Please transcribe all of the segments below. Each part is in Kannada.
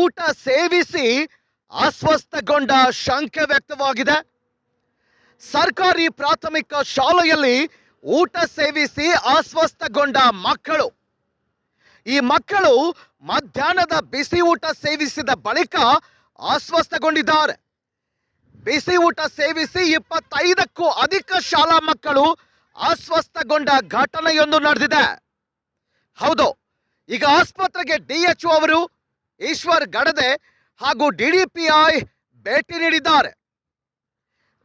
ಊಟ ಸೇವಿಸಿ ಅಸ್ವಸ್ಥಗೊಂಡ ಶಂಕೆ ವ್ಯಕ್ತವಾಗಿದೆ. ಸರ್ಕಾರಿ ಪ್ರಾಥಮಿಕ ಶಾಲೆಯಲ್ಲಿ ಊಟ ಸೇವಿಸಿ ಅಸ್ವಸ್ಥಗೊಂಡ ಮಕ್ಕಳು. ಈ ಮಕ್ಕಳು ಮಧ್ಯಾಹ್ನದ ಬಿಸಿ ಊಟ ಸೇವಿಸಿದ ಬಳಿಕ ಅಸ್ವಸ್ಥಗೊಂಡಿದ್ದಾರೆ. ಬಿಸಿ ಊಟ ಸೇವಿಸಿ ಇಪ್ಪತ್ತೈದಕ್ಕೂ ಅಧಿಕ ಶಾಲಾ ಮಕ್ಕಳು ಅಸ್ವಸ್ಥಗೊಂಡ ಘಟನೆಯೊಂದು ನಡೆದಿದೆ. ಹೌದು, ಈಗ ಆಸ್ಪತ್ರೆಗೆ ಡಿಎಚ್ಒ ಅವರು ಈಶ್ವರ್ ಗಡದೆ ಹಾಗೂ ಡಿಡಿಪಿಐ ಭೇಟಿ ನೀಡಿದ್ದಾರೆ.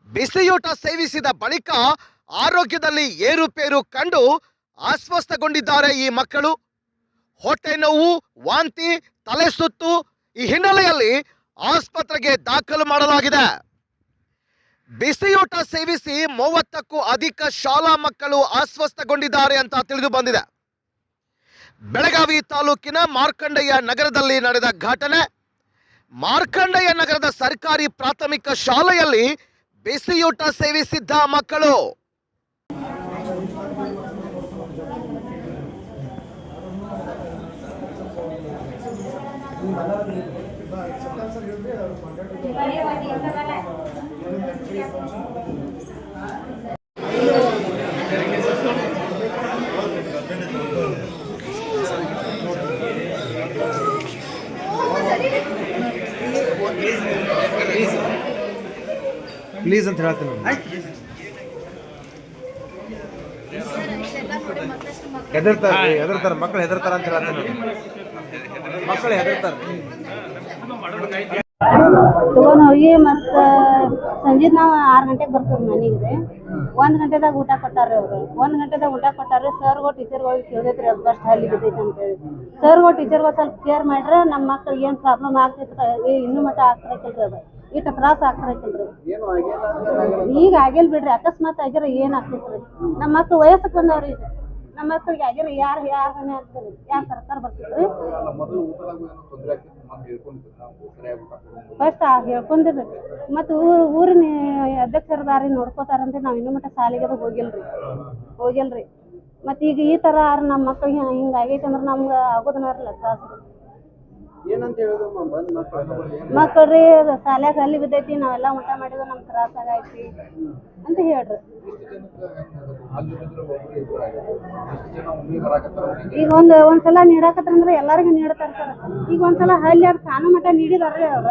ಬಿಸಿಯೂಟ ಸೇವಿಸಿದ ಬಳಿಕ ಆರೋಗ್ಯದಲ್ಲಿ ಏರುಪೇರು ಕಂಡು ಅಸ್ವಸ್ಥಗೊಂಡಿದ್ದಾರೆ ಈ ಮಕ್ಕಳು. ಹೊಟ್ಟೆ ನೋವು, ವಾಂತಿ, ತಲೆ ಸುತ್ತು ಈ ಹಿನ್ನೆಲೆಯಲ್ಲಿ ಆಸ್ಪತ್ರೆಗೆ ದಾಖಲು ಮಾಡಲಾಗಿದೆ. ಬಿಸಿಯೂಟ ಸೇವಿಸಿ ಮೂವತ್ತಕ್ಕೂ ಅಧಿಕ ಶಾಲಾ ಮಕ್ಕಳು ಅಸ್ವಸ್ಥಗೊಂಡಿದ್ದಾರೆ ಅಂತ ತಿಳಿದು ಬಂದಿದೆ. ಬೆಳಗಾವಿ ತಾಲೂಕಿನ ಮಾರ್ಕಂಡಯ್ಯ ನಗರದಲ್ಲಿ ನಡೆದ ಘಟನೆ. ಮಾರ್ಕಂಡಯ್ಯ ನಗರದ ಸರ್ಕಾರಿ ಪ್ರಾಥಮಿಕ ಶಾಲೆಯಲ್ಲಿ ಬಿಸಿಯೂಟ ಸೇವಿಸಿದ್ದ ಮಕ್ಕಳು. ಪ್ಲೀಸ್ ಅಂತ ಹೇಳ್ತೀನಿ ಹೆದರ್ತಾರ ಹೆದರ್ತಾರೆ ಮಕ್ಕಳು ಹೆದರ್ತಾರ ಅಂತ ಹೇಳ್ತೀನಿ. ಮಕ್ಕಳು ಹೆದರ್ತಾರೆ. ತಗೊಂಡ್ ಹೋಗಿ ಮತ್ತ ಸಂಜೆ ನಾವ್ ಆರ್ ಗಂಟೆಗ್ ಬರ್ತೀವಿ ಮನೆಗೆ ರೀ. ಒಂದ್ ಗಂಟೆದಾಗ ಊಟ ಕೊಟ್ಟಾರ್ರಿ ಅವ್ರು. ಒಂದ್ ಗಂಟೆದಾಗ ಊಟ ಕೊಟ್ಟಾರ್ರಿ ಸರ್ಗಳು ಟೀಚರ್ಗಳಿಗೆ ಕೇಳಿದ್ರಿ ಅದು ಬಸ್ ಹಲ್ಲಿ ಬಿದ್ದೈತೆ ಅಂತೇಳಿ ಟೀಚರ್ ಗೋ ಸ್ವಲ್ಪ ಕೇರ್ ಮಾಡ್ರೆ ನಮ್ಮ ಮಕ್ಳಿಗೆ ಏನ್ ಪ್ರಾಬ್ಲಮ್ ಏ ಇನ್ನೂ ಮಟ್ಟ ಆಗ್ತಿರಕಿಲ್ರಿ ಅದು. ಇಷ್ಟ ತ್ರಾಸ ಆಗ್ತಿರಕಿಲ್ರಿ ಈಗ ಆಗಿಲ್ ಬಿಡ್ರಿ ಅಕಸ್ಮಾತ್ ಆಗಿರೋ ಏನ್ ಆಗ್ತೈತ್ರಿ. ನಮ್ಮ ಮಕ್ಳು ವಯಸ್ಸಕ್ಕೆ ಬಂದವ್ರಿ ಈಗ. ನಮ್ಮ ಮಕ್ಳಿಗೆ ಆಗ್ಯಾರ ಯಾರು ಯಾರು ಹೊಣೆ ಆಗ್ತದೆ ಯಾರು ಸರ್ಕಾರ ಬರ್ತೈತ್ರಿ ಫಸ್ಟ್ ಹೇಳ್ಕೊಂಡಿರ್ರಿ ಮತ್ತು ಊರು ಊರಿನ ಅಧ್ಯಕ್ಷರದಾರಿ ನೋಡ್ಕೋತಾರಂದ್ರೆ ನಾವು ಇನ್ನೂ ಮಟ್ಟ ಸಾಲಿಗೆ ಅದು ಹೋಗಿಲ್ರಿ. ಹೋಗಿಲ್ರಿ. ಮತ್ತು ಈಗ ಈ ಥರ ನಮ್ಮ ಮಕ್ಳಿಗೆ ಹಿಂಗೆ ಆಗೈತೆ ಅಂದ್ರೆ ನಮ್ಗೆ ಆಗೋದನ್ನ ತ್ರಾಸ ಏನಂತ ಹೇಳೋದು ಬಂದ್ ಮಕ್ಕಳು ಮಕ್ಕಳ್ರಿ ಸಾಲ್ಯಾಗ ಅಲ್ಲಿ ಬಿದ್ದೈತಿ, ನಾವೆಲ್ಲ ಊಟ ಮಾಡಿದ್ರೆ ನಮ್ಗೆ ತ್ರಾಸ ಆಗೈತಿ ಅಂತ ಹೇಳ್ರಿ. ಈಗ ಒಂದ್, ಒಂದ್ಸಲ ನೀಡಾಕತ್ತಂದ್ರೆ ಎಲ್ಲರಿಗೂ ನೀಡ್ತಾರ ಸರ್. ಈಗ ಒಂದ್ಸಲ ಹಲ್ಲಿ ಅವ್ರ ಕಾನು ಮಟ್ಟ ನೀಡಿದಾರ್ರಿ ಅವ್ರ.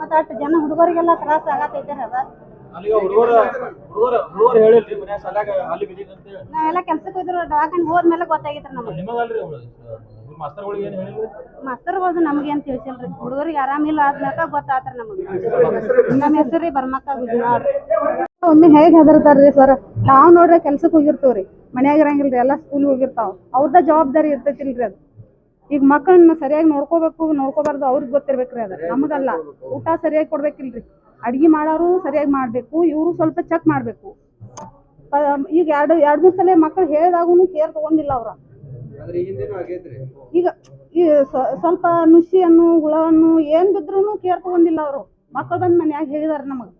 ಮತ್ತ ಅಷ್ಟು ಜನ ಹುಡುಗರಿಗೆಲ್ಲ ತ್ರಾಸ ಆಗತೈತೆ ಅದ ನಾವೆಲ್ಲ ಕೆಲ್ಸಕ್ಕೆ ಹೋದ್ರು ದವಾಖಾನೆ ಹೋದ್ಮೇಲೆ ಗೊತ್ತಾಗೈತ್ರಿ ನಮಗೆ. ನಿಮಗಲ್ರಿ ಅವ್ರು ಏನು ಹೇಳಿಲ್ರಿ? ಮಾಸ್ತರ್ಗಳು ನಮ್ಗೆ ಏನು ತಿಳಿಸಿಲ್ರಿ. ಹುಡುಗರಿಗೆ ಆರಾಮಿಲ್ಲ ಆದ್ಮೇಲೆ ಗೊತ್ತಾತ್ರಿ ನಮಗೆ. ನಮ್ಮ ಹೆಸರು ಬರ್ಮಕ್ಕ ಒಮ್ಮೆ ಹೇಗೆ ಹೆದರ್ತಾರ್ರಿ ಸರ್ ನಾವ್ ನೋಡ್ರಿ ಕೆಲ್ಸಕ್ಕೆ ಹೋಗಿರ್ತೀವ್ರಿ. ಮನ್ಯಾಗ ಇರಂಗಿಲ್ರಿ ಎಲ್ಲ ಸ್ಕೂಲ್ ಹೋಗಿರ್ತಾವ. ಅವ್ರದ ಜವಾಬ್ದಾರಿ ಇರ್ತೈತಿಲ್ರಿ ಅದು. ಈಗ ಮಕ್ಕಳನ್ನ ಸರಿಯಾಗಿ ನೋಡ್ಕೋಬೇಕು ನೋಡ್ಕೋಬಾರ್ದು ಅವ್ರಿಗೆ ಗೊತ್ತಿರ್ಬೇಕ್ರಿ ಅದು. ನಮಗಲ್ಲ. ಊಟ ಸರಿಯಾಗಿ ಕೊಡ್ಬೇಕಿಲ್ರಿ. ಅಡ್ಗೆ ಮಾಡೋರು ಸರಿಯಾಗಿ ಮಾಡ್ಬೇಕು ಇವರು ಸ್ವಲ್ಪ ಚೆಕ್ ಮಾಡಬೇಕು. ಈಗ ಎರಡು ಎರಡು ಮೂರು ಸಲ ಮಕ್ಕಳು ಹೇಳಿದಾಗೂ ಕೇರ್ ತಗೊಂಡಿಲ್ಲ ಅವ್ರ. ಈಗ ಸ್ವಲ್ಪ ನುಸಿಯನ್ನು ಹುಳವನ್ನು ಏನ್ ಬಿದ್ರು ಕೇರ್ ತಗೊಂಡಿಲ್ಲ ಅವರು. ಮಕ್ಕಳು ಬಂದ್ ಮನ್ಯಾಗ ಹೇಳಿದಾರ ನಮಗ್.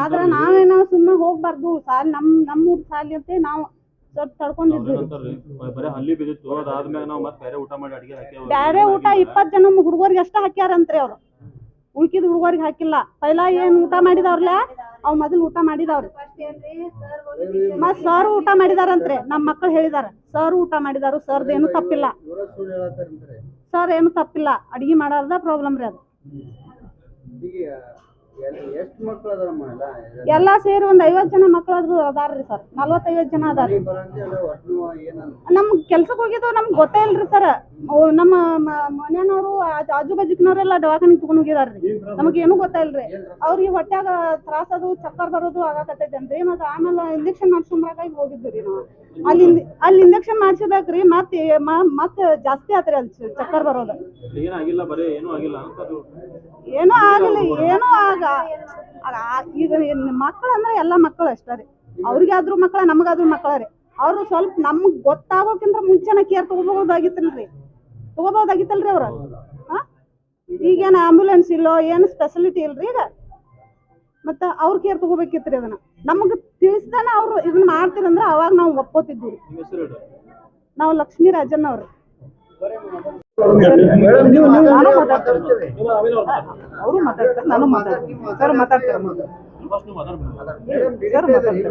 ಆದ್ರ ನಾವೇನೋ ಸುಮ್ಮನೆ ಹೋಗ್ಬಾರ್ದು. ಸಾಲ್ ನಮ್ ನಮ್ಮೂರ್ ಸಾಲಿ ಅಂತ ನಾವು ಸ್ವಲ್ಪ ತಡ್ಕೊಂಡಿದ್ವಿ ಬರೀ ಹಲ್ಲಿ ಬಿದ್ದಿತ್ತು. ಅದಾದ್ಮ್ಯಾಗ ನಾವು ಮತ್ತೆ ಬೇರೆ ಊಟ ಮಾಡಿ ಅಡಿಗೆ ಹಾಕಿ ಬ್ಯಾರೆ ಊಟ ಇಪ್ಪತ್ ಜನ ಹುಡುಗರಿಗೆ ಅಷ್ಟ ಹಾಕ್ಯಾರಂತ್ರಿ ಅವ್ರು? ಉಳ್ಕಿದ ಹುಡುಗರಿಗೆ ಹಾಕಿಲ್ಲ. ಪೈಲ ಏನ್ ಊಟ ಮಾಡಿದವ್ರಲ್ಲ? ಅವ್ ಮೊದಲು ಊಟ ಮಾಡಿದವ್ರಿ. ಮತ್ ಸರ್ ಊಟ ಮಾಡಿದಾರಂತ್ರಿ. ನಮ್ ಮಕ್ಕಳು ಹೇಳಿದಾರ. ಸರ್ ಊಟ ಮಾಡಿದಾರು. ಸರ್ದ ಏನು ತಪ್ಪಿಲ್ಲ. ಸರ್ ಏನು ತಪ್ಪಿಲ್ಲ. ಅಡಿಗೆ ಮಾಡಾರ್ದ ಪ್ರಾಬ್ಲಮ್ ರೀ ಅದು. ಎಷ್ಟು ಮಕ್ಕಳು ಅದಾರಮ್ಮ ಎಲ್ಲ? ಎಲ್ಲಾ ಸೇರಿ ಒಂದ್ ಐವತ್ ಜನ ಮಕ್ಕಳಾದ್ರು ಅದಾರ್ರಿ ಸರ್. ನಲ್ವತ್ತೈವತ್ ಜನ ಅದಾರ್ರಿ. ಏನಂತ? ನಮ್ ಕೆಲ್ಸಕ್ ಹೋಗಿದ್ದು ನಮ್ಗ್ ಗೊತ್ತೇ ಇಲ್ರಿ ಸರ್. ನಮ್ಮ ಮ- ಮನ್ಯಾನವ್ರು ಆಜ್- ಆಜು ಬಾಜುಕಿನವ್ರೆಲ್ಲ ದವಾಖಾನಿಗೆ ತಗೊಂಡ್ ಹೋಗಿದಾರ್ರಿ. ನಮಗ್ ಏನು ಗೊತ್ತಾಯಿಲ್ರಿ ಅವ್ರಿಗೆ ಹೊಟ್ಯಾಗ ತ್ರಾಸ ಅದು ಚಕ್ಕರ್ ಬರೋದು ಆಗಾಕತ್ತೈತೇನ್ರಿ ಮತ್ತ ಆಮೇಲೆ ಇಂಜೆಕ್ಷನ್ ಮಾಡ್ಸ್ಕೊಂಬರಾಗಾಗಿ ಹೋಗಿದ್ವಿ ರೀ ನಾವು. ಅಲ್ಲಿ ಅಲ್ಲಿ ಇಂಜೆಕ್ಷನ್ ಮಾಡ್ಸಬೇಕ್ರಿ ಮತ್ತೆ ಮತ್ ಮತ್ತೆ ಜಾಸ್ತಿ ಆತ್ರಿ ಅಲ್ಲಿ ಚಕ್ಕರ್ ಬರೋದು. ಏನಾಗಿಲ್ಲ ಬರೀ ಏನೂ ಆಗಿಲ್ಲ ಅಂತ ಅದು. ಏನೂ ಆಗಲಿ ಏನೂ ಆಗ ಈಗ ಮಕ್ಕಳು ಅಂದ್ರೆ ಎಲ್ಲ ಮಕ್ಕಳು ಅಷ್ಟೇ ರೀ. ಅವ್ರಿಗಾದ್ರೂ ಮಕ್ಕಳ ನಮಗಾದ್ರೂ ಮಕ್ಕಳ ರೀ. ಅವರು ಸ್ವಲ್ಪ ನಮ್ಗ್ ಗೊತ್ತಾಗೋಕಿಂತ ಮುಂಚೆನ ಕೇರ್ ತಗೋಬಹುದಾಗಿತ್ತಲ್ರಿ. ತಗೋಬಹುದಾಗಿತ್ತಲ್ರಿ ಅವ್ರ? ಆ ಈಗೇನು ಆಂಬುಲೆನ್ಸ್ ಇಲ್ಲೋ ಏನು ಸ್ಪೆಷಲಿಟಿ ಇಲ್ರಿ ಈಗ? ಮತ್ತೆ ಅವ್ರ ಕೇರ್ ತಗೋಬೇಕಿತ್ರಿ ಅದನ್ನ. ನಮಗೆ ತಿಳಿಸ್ದಾನ ಅವ್ರು ಇದನ್ನ ಮಾಡ್ತೀರಂದ್ರೆ ಅವಾಗ ನಾವು ಒಪ್ಕೋತಿದ್ವಿ. ನಾವು ಲಕ್ಷ್ಮೀ ರಾಜನ್ ಅವ್ರು. ನಾನು ಮಾತಾಡ್ತೀನಿ ನಿಮ್ಮ ಆಮೇಲೆ ಅವ್ರು ಮಾತಾಡ್ತಾರೆ. ನಾನು ಮಾತಾಡ್ತೀನಿ ಸರ್ ಮಾತಾಡ್ತಾರೆ ಮೊದಲು. ಫಸ್ಟ್ ನೀವು ಮಾತಾಡ್ಬಿಡಿ. ಸರ್ ಮಾತಾಡ್ತಾರೆ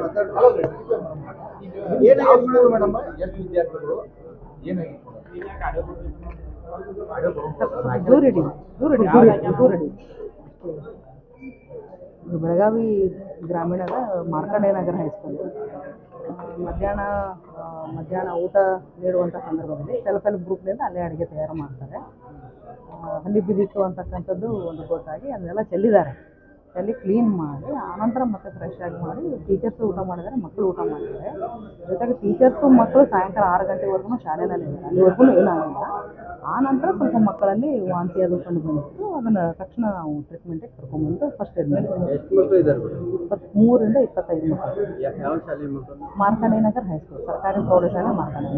ದೂರ ಇಡಿ ದೂರ ಇಡಿ ದೂರ ಇಡಿ ದೂರ ಇಡಿ ಇದು ಬೆಳಗಾವಿ ಗ್ರಾಮೀಣದ ಮಾರ್ಕಂಡೇಯ ನಗರ ಹೈಸ್ಕೂಲ್ ಮಧ್ಯಾಹ್ನ ಮಧ್ಯಾಹ್ನ ಊಟ ನೀಡುವಂಥ ಸಂದರ್ಭದಲ್ಲಿ ಸೆಲ್ಫ್ ಹೆಲ್ಪ್ ಗ್ರೂಪ್ನಿಂದ ಅಲ್ಲೇ ಅಡುಗೆ ತಯಾರು ಮಾಡ್ತಾರೆ. ಅಲ್ಲಿ ಬಿದ್ದಿತ್ತು ಅಂತಕ್ಕಂಥದ್ದು ಒಂದು ಗೊತ್ತಾಗಿ ಅದನ್ನೆಲ್ಲ ಚೆಲ್ಲಿದ್ದಾರೆ. ಚೆಲ್ಲಿ ಕ್ಲೀನ್ ಮಾಡಿ ಆನಂತರ ಮತ್ತೆ ಫ್ರೆಶ್ ಆಗಿ ಮಾಡಿ ಟೀಚರ್ಸು ಊಟ ಮಾಡಿದ್ದಾರೆ ಮಕ್ಕಳು ಊಟ ಮಾಡಿದ್ದಾರೆ ಜೊತೆಗೆ ಟೀಚರ್ಸು ಮಕ್ಕಳು ಸಾಯಂಕಾಲ ಆರು ಗಂಟೆವರೆಗೂ ಶಾಲೆಯಲ್ಲಿ ಇದ್ದಾರೆ ಅಲ್ಲಿವರೆಗೂ ಏನಾಗಿಲ್ಲ ಆ ನಂತರ ಸ್ವಲ್ಪ ಮಕ್ಕಳಲ್ಲಿ ವಾಂತಿ ಅದು ಕಂಡು ಬಂದಿತ್ತು. ಅದನ್ನ ತಕ್ಷಣ ನಾವು ಟ್ರೀಟ್ಮೆಂಟಿಗೆ ಕರ್ಕೊಂಡ್ಬಂದು ಫಸ್ಟ್ ಏಡ್ ಮಾಡಿದ್ವಿ. ಮೂರಿಂದ ಇಪ್ಪತ್ತೈದು ಮಕ್ಕಳು? ಮಾರ್ಕಂಡೇಯ ನಗರ್ ಹೈಸ್ಕೂಲ್ ಸರ್ಕಾರಿ ಪ್ರೌಢಶಾಲೆ ಮಾರ್ಕಂಡೆ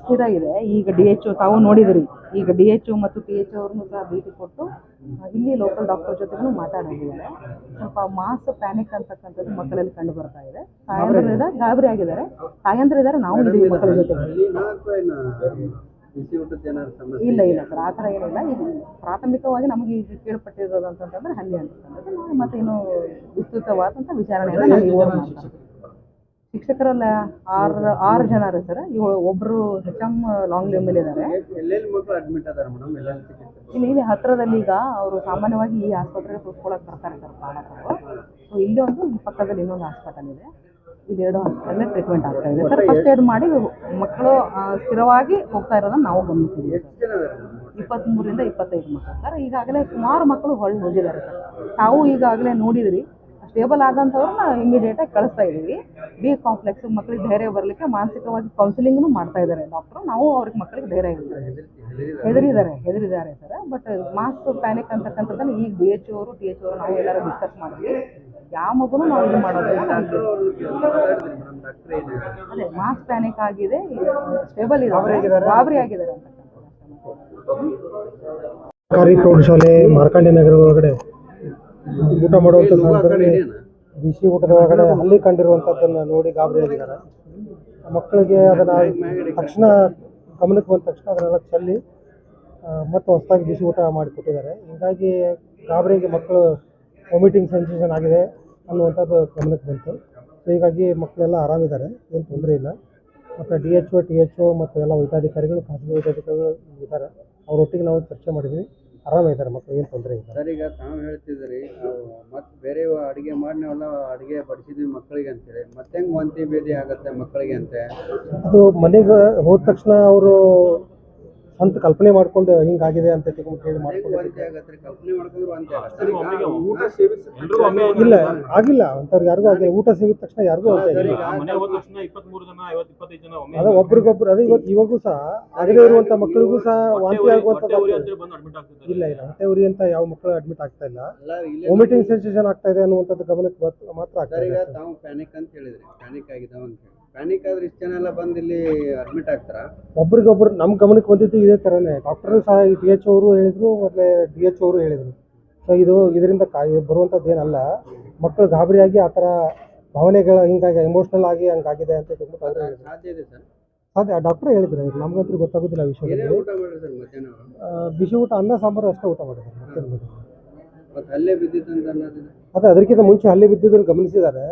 ಸ್ಥಿರ ಇದೆ. ಈಗ ಡಿ ಎಚ್ ತಾವು ನೋಡಿದ್ರಿ. ಈಗ ಡಿ ಎಚ್ ಮತ್ತು ಪಿ ಎಚ್ ಅವ್ರನ್ನೂ ಸಹ ಭೇಟಿ ಕೊಟ್ಟು ಇಲ್ಲಿ ಲೋಕಲ್ ಡಾಕ್ಟರ್ ಜೊತೆಗೂ ಮಾತಾಡಿದ್ದಾರೆ ಸ್ವಲ್ಪ ಮಾಸ್ ಪ್ಯಾನಿಕ್ ಅಂತಕ್ಕಂಥದ್ದು ಮಕ್ಕಳಲ್ಲಿ ಕಂಡು ಬರ್ತಾ ಇದೆ. ತಾಯಂದ್ರಿದ್ದಾರೆ ಗಾಬರಿ ಆಗಿದ್ದಾರೆ. ತಾಯಂದ್ರಿದ್ದಾರೆ ನಾವು ಇದೀವಿ ಮಕ್ಕಳ ಜೊತೆಗೆ. ಇಲ್ಲ ಇಲ್ಲ ಸರ್ ಆ ಥರ ಏನಿಲ್ಲ ಇದು ಪ್ರಾಥಮಿಕವಾಗಿ ನಮಗೆ ಈಗ ಕೇಳ್ಪಟ್ಟಿರೋದು ಅಂತಂತಂದ್ರೆ ಹಲ್ಲಿ ಅಂತಂದ್ರೆ ನಾವು ಮತ್ತೆ ಇನ್ನು ವಿಸ್ತೃತವಾದಂಥ ವಿಚಾರಣೆಯನ್ನು ನಾವು ಶಿಕ್ಷಕರಲ್ಲ ಆರು ಆರು ಜನ ರೀ ಸರ್. ಇವಳು ಒಬ್ಬರು ಹೆಚ್ ಎಂ ಲಾಂಗ್ ಲೀವ್ ಮೇಲೆ ಇದ್ದಾರೆ. ಅಡ್ಮಿಟ್ ಅದಾರ ಮೇಡಮ್ ಇಲ್ಲಿ ಇಲ್ಲಿ ಹತ್ರದಲ್ಲಿ ಈಗ ಅವರು ಸಾಮಾನ್ಯವಾಗಿ ಈ ಆಸ್ಪತ್ರೆಗೆ ತೋರಿಸ್ಕೊಳಕ್ಕೆ ಬರ್ತಾರೆ ಸರ್ ಪಾಲಕರು. ಸೊ ಇಲ್ಲಿ ಒಂದು ಪಕ್ಕದಲ್ಲಿ ಇನ್ನೊಂದು ಹಾಸ್ಪಿಟಲ್ ಇದೆ. ಇದೆರಡು ಹಾಸ್ಪಿಟಲ್ ಟ್ರೀಟ್ಮೆಂಟ್ ಆಗ್ತಾ ಇದೆ. ಸರ್ ಫಸ್ಟ್ ಏಡ್ ಮಾಡಿ ಮಕ್ಕಳು ಸ್ಥಿರವಾಗಿ ಹೋಗ್ತಾ ಇರೋದನ್ನ ನಾವು ಗಮನಿಸಿದ್ದೀವಿ ಇಪ್ಪತ್ತ್ಮೂರಿಂದ ಇಪ್ಪತ್ತೈದು ಮಕ್ಕಳು. ಸರ್ ಈಗಾಗಲೇ ಸುಮಾರು ಮಕ್ಕಳು ಹೊಳ್ಳಿ ಹೋಗಿದ್ದಾರೆ ಸರ್. ತಾವು ಈಗಾಗಲೇ ನೋಡಿದಿರಿ ಸ್ಟೇಬಲ್ ಆದಂಥವ್ರನ್ನ ಇಮಿಡಿಯೇಟಾಗಿ ಕಳಿಸ್ತಾ ಇದ್ದೀವಿ. ಬಿ ಕಾಂಪ್ಲೆಕ್ಸ್ ಮಕ್ಕಳಿಗೆ ಧೈರ್ಯ ಬರಲಿಕ್ಕೆ ಮಾನಸಿಕವಾಗಿ ಕೌನ್ಸಿಲಿಂಗ್ನು ಮಾಡ್ತಾ ಇದ್ದಾರೆ ಡಾಕ್ಟ್ರು ನಾವು ಅವ್ರಿಗೆ ಮಕ್ಕಳಿಗೆ ಧೈರ್ಯ ಹೆದರಿದ್ದಾರೆ ಹೆದರಿದ್ದಾರೆ ಸರ್. ಬಟ್ ಮಾಸ್ ಪ್ಯಾನಿಕ್ ಅಂತಕ್ಕಂಥದ್ದನ್ನು ಈಗ ಡಿ ಎಚ್ ಅವರು ಟಿ ಎಚ್ ಅವರು ನಾವು ಎಲ್ಲರೂ ಡಿಸ್ಕಸ್ ಮಾಡಿದ್ವಿ. ಯಾವ ಮಗುನು ನಾವು ಇದು ಮಾಡೋದಿಲ್ಲ? ಅದೇ ಮಾಸ್ ಪ್ಯಾನಿಕ್ ಆಗಿದೆ ಸ್ಟೇಬಲ್ ಇದೆ ಗಾಬರಿ ಆಗಿದ್ದಾರೆ? ಅಂತ ಸರ್ಕಾರಿ ಪ್ರೌಢಶಾಲೆ ಮಾರ್ಕಂಡೆ ನಗರ ಒಳಗಡೆ ಊಟ ಮಾಡುವಂಥ ಸಂದರ್ಭದಲ್ಲಿ ಬಿಸಿ ಊಟದ ಒಳಗಡೆ ಹಲ್ಲಿ ಕಂಡಿರುವಂಥದ್ದನ್ನು ನೋಡಿ ಗಾಬರಿ ಆಗಿದ್ದಾರೆ. ಮಕ್ಕಳಿಗೆ ಅದನ್ನು ತಕ್ಷಣ ಗಮನಕ್ಕೆ ಬಂದ ತಕ್ಷಣ ಅದನ್ನೆಲ್ಲ ಚೆಲ್ಲಿ ಮತ್ತು ಹೊಸದಾಗಿ ಬಿಸಿ ಊಟ ಮಾಡಿಕೊಟ್ಟಿದ್ದಾರೆ. ಹೀಗಾಗಿ ಗಾಬರಿಗೆ ಮಕ್ಕಳು ವಾಮಿಟಿಂಗ್ ಸೆನ್ಸೇಷನ್ ಆಗಿದೆ. ಅನ್ನುವಂಥದ್ದು ಗಮನಕ್ಕೆ ಬಂತು. ಸೊ ಹೀಗಾಗಿ ಮಕ್ಕಳೆಲ್ಲ ಆರಾಮಿದ್ದಾರೆ ಏನು ತೊಂದರೆ ಇಲ್ಲ. ಮತ್ತು D H O T H O ಮತ್ತು ಎಲ್ಲ ವೈದ್ಯಾಧಿಕಾರಿಗಳು ಖಾಸಗಿ ವೈದ್ಯಾಧಿಕಾರಿಗಳು ಇದ್ದಾರೆ. ಅವರೊಟ್ಟಿಗೆ ನಾವು ಚರ್ಚೆ ಮಾಡಿದ್ವಿ ಆರಾಮಿದ್ದಾರೆ ಮಕ್ಕಳು ಏನು ತೊಂದರೆ ಇಲ್ಲ. ಸರ್ ಈಗ ತಾವು ಹೇಳ್ತಿದ್ರಿ ನಾವು ಮತ್ತೆ ಬೇರೆ ಅಡುಗೆ ಮಾಡಿ ನಾವೆಲ್ಲ ಅಡುಗೆ ಬಡಿಸಿದ್ವಿ ಮಕ್ಕಳಿಗೆ ಅಂತೇಳಿ. ಮತ್ತೆ ಹೆಂಗ್ ವಾಂತಿ ಭೇದಿ ಆಗುತ್ತೆ ಮಕ್ಕಳಿಗೆ ಅಂತೆ? ಅದು ಮನೆಗೆ ಹೋದ ತಕ್ಷಣ ಅವರು ಸ್ವಂತ ಕಲ್ಪನೆ ಮಾಡ್ಕೊಂಡು ಹಿಂಗಾಗಿದೆ ಅಂತ ತಿಳ್ಕೊಂಡು ಹೇಳಿ ಮಾಡ್ಕೊಂಡು ವಾಂತಿ ಆಗತ್ತೆ ಕಲ್ಪನೆ ಮಾಡ್ಕೊಂಡ್ರು ವಾಂತಿ ಆಗತ್ತೆ ಊಟ ಸೇವಿಸಿ ಎಲ್ರಿಗೂ ಒಮ್ಮೆ ಇಲ್ಲ ಆಗಿಲ್ಲ ಅಂತವ್ರಿಗೆ ಯಾರಿಗೂ ಆಗಿಲ್ಲ. ಊಟ ಸಿಗಿದ ತಕ್ಷಣ ಯಾರಿಗೂ ಅದ ಅದೇ ಒಬ್ರಿಗೊಬ್ರು ಅದೇ ಇವತ್ತು ಇವಾಗೂ ಸಹ ಆಗದೇ ಇರುವಂತ ಮಕ್ಕಳಿಗೂ ಸಹ ವಾಂತಿ ಆಗ್ತಿದ್ದಾರೆ. ಇಲ್ಲ ಇಲ್ಲ ಹೊಟ್ಟೆ ಉರಿ ಅಂತ ಯಾವ ಮಕ್ಕಳು ಅಡ್ಮಿಟ್ ಆಗ್ತಾ ಇಲ್ಲ. ವಾಮಿಟಿಂಗ್ ಸೆನ್ಸೇಷನ್ ಆಗ್ತಾ ಇದೆ ಅನ್ನುವಂಥದ್ದು ಗಮನಕ್ಕೆ ಮಾತ್ರ ಆಗ್ತಾ ಸರ್ ಇದೆ. ಈಗ ತಾವು ಪ್ಯಾನಿಕ್ ಅಂತ ಹೇಳಿದ್ರಿ. ಪ್ಯಾನಿಕ್ ಅಂತ ಪ್ಯಾನಿಕ್ ಆದ್ರೆ ಇಷ್ಟು ಜನ ಎಲ್ಲ ಬಂದು ಇಲ್ಲಿ ಅಡ್ಮಿಟ್ ಆಗ್ತಾರ? ಒಬ್ರಿಗೊಬ್ರು ನಮ್ಮ ಗಮನಕ್ಕೆ ಬಂದಿದ್ದು ಇದೇ ಥರನೇ ಡಾಕ್ಟರ್ ಸಹ ಡಿ ಎಚ್ ಅವರು ಹೇಳಿದ್ರು ಮತ್ತೆ ಡಿ ಎಚ್ ಅವರು ಹೇಳಿದ್ರು. ಸೊ ಇದು ಇದರಿಂದ ಕಾ ಬರುವಂಥದ್ದು ಏನಲ್ಲ ಮಕ್ಕಳು ಗಾಬರಿಯಾಗಿ ಆ ಥರ ಭಾವನೆಗಳ ಹಿಂಗಾಗಿ ಎಮೋಷ್ನಲ್ ಆಗಿ ಹಂಗಾಗಿದೆ ಅಂತ ಹೇಳ್ಬಿಟ್ಟು ಅವರು ಹೇಳಿದ್ರು. ಸಾಧ್ಯ ಇದೆ ಸರ್? ಅದೇ ಡಾಕ್ಟರ್ ಹೇಳಿದ್ರು ನಮಗಂತೂ ಗೊತ್ತಾಗೋದಿಲ್ಲ ಆ ಏನೇ ವಿಷಯದಲ್ಲಿ ಊಟ ಮಾಡ್ರಿ ಸರ್ ಮಧ್ಯಾಹ್ನ ಆ, ಬಿಸಿ ಊಟ ಅನ್ನ ಸಾಂಬಾರು ಅಷ್ಟೇ ಊಟ ಮಾಡಿದ್ದಾರೆ ಮತ್ತೇನು ಮಾಡಿಲ್ಲ. ಮತ್ತೆ ಅಲ್ಲೇ ಅದೇ ಅದಕ್ಕಿಂತ ಮುಂಚೆ ಅಲ್ಲೇ ಬಿದ್ದಿದ್ದನ್ನು ಗಮನಿಸಿದ್ದಾರೆ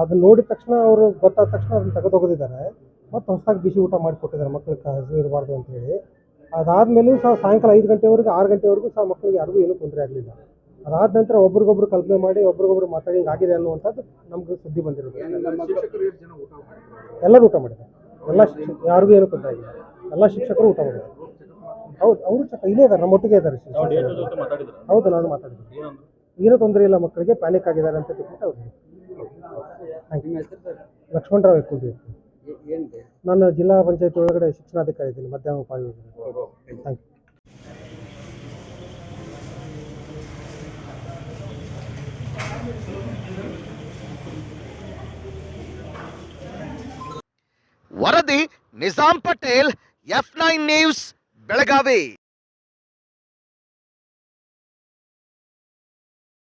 ಅದನ್ನ ನೋಡಿದ ತಕ್ಷಣ ಅವರು ಗೊತ್ತಾದ ತಕ್ಷಣ ಅದನ್ನ ತೆಗೆದೋಗಿದ್ದಾರೆ ಮತ್ತು ಹೊಸದಾಗಿ ಬಿಸಿ ಊಟ ಮಾಡಿಕೊಟ್ಟಿದ್ದಾರೆ ಮಕ್ಕಳಿಗೆ ಹಸಿವು ಇರಬಾರ್ದು ಅಂತೇಳಿ ಅದಾದಮೇಲೂ ಸಹ ಸಾಯಂಕಾಲ ಐದು ಗಂಟೆವರೆಗೂ ಆರು ಗಂಟೆವರೆಗೂ ಸಹ ಮಕ್ಕಳಿಗೆ ಯಾರಿಗೂ ಏನೂ ತೊಂದರೆ ಆಗಲಿಲ್ಲ. ಅದಾದ ನಂತರ ಒಬ್ರಿಗೊಬ್ರು ಕಲ್ಪನೆ ಮಾಡಿ ಒಬ್ರಿಗೊಬ್ರು ಮಾತಾಡಿ ಆಗಿದೆ ಅನ್ನುವಂಥದ್ದು ನಮ್ಗೆ ಸುದ್ದಿ ಬಂದಿರೋದು. ಎಲ್ಲರೂ ಊಟ ಮಾಡಿದ್ದಾರೆ. ಎಲ್ಲ ಶಿಕ್ಷಕ ಯಾರಿಗೂ ಏನೂ ತೊಂದರೆ ಆಗಿಲ್ಲ. ಎಲ್ಲ ಶಿಕ್ಷಕರು ಊಟ ಮಾಡಿದ್ದಾರೆ. ಹೌದು ಅವರು ಚಕ್ಕ ಇಲ್ಲೇ ಇದ್ದಾರೆ ನಮ್ಮೊಟ್ಟಿಗೆ ಇದ್ದಾರೆ ಹೌದು ನಾನು ಮಾತಾಡಿದ್ದೀನಿ ಏನೂ ತೊಂದರೆ ಇಲ್ಲ ಮಕ್ಕಳಿಗೆ ಪ್ಯಾನಿಕ್ ಆಗಿದ್ದಾರೆ ಅಂತ ಹೇಳ್ಬಿಟ್ಟು ಅವ್ರು ಲಕ್ಷ್ಮಣರಾವ್ ಏನು ನಾನು ಜಿಲ್ಲಾ ಪಂಚಾಯತ್ ಒಳಗಡೆ ಶಿಕ್ಷಣಾಧಿಕಾರಿ ಇದ್ದೀನಿ ಮಧ್ಯಾಹ್ನ ಉಪಯೋಜನೆ ಥ್ಯಾಂಕ್ ಯು ವರದಿ Nizam Patel F nine news Belagavi.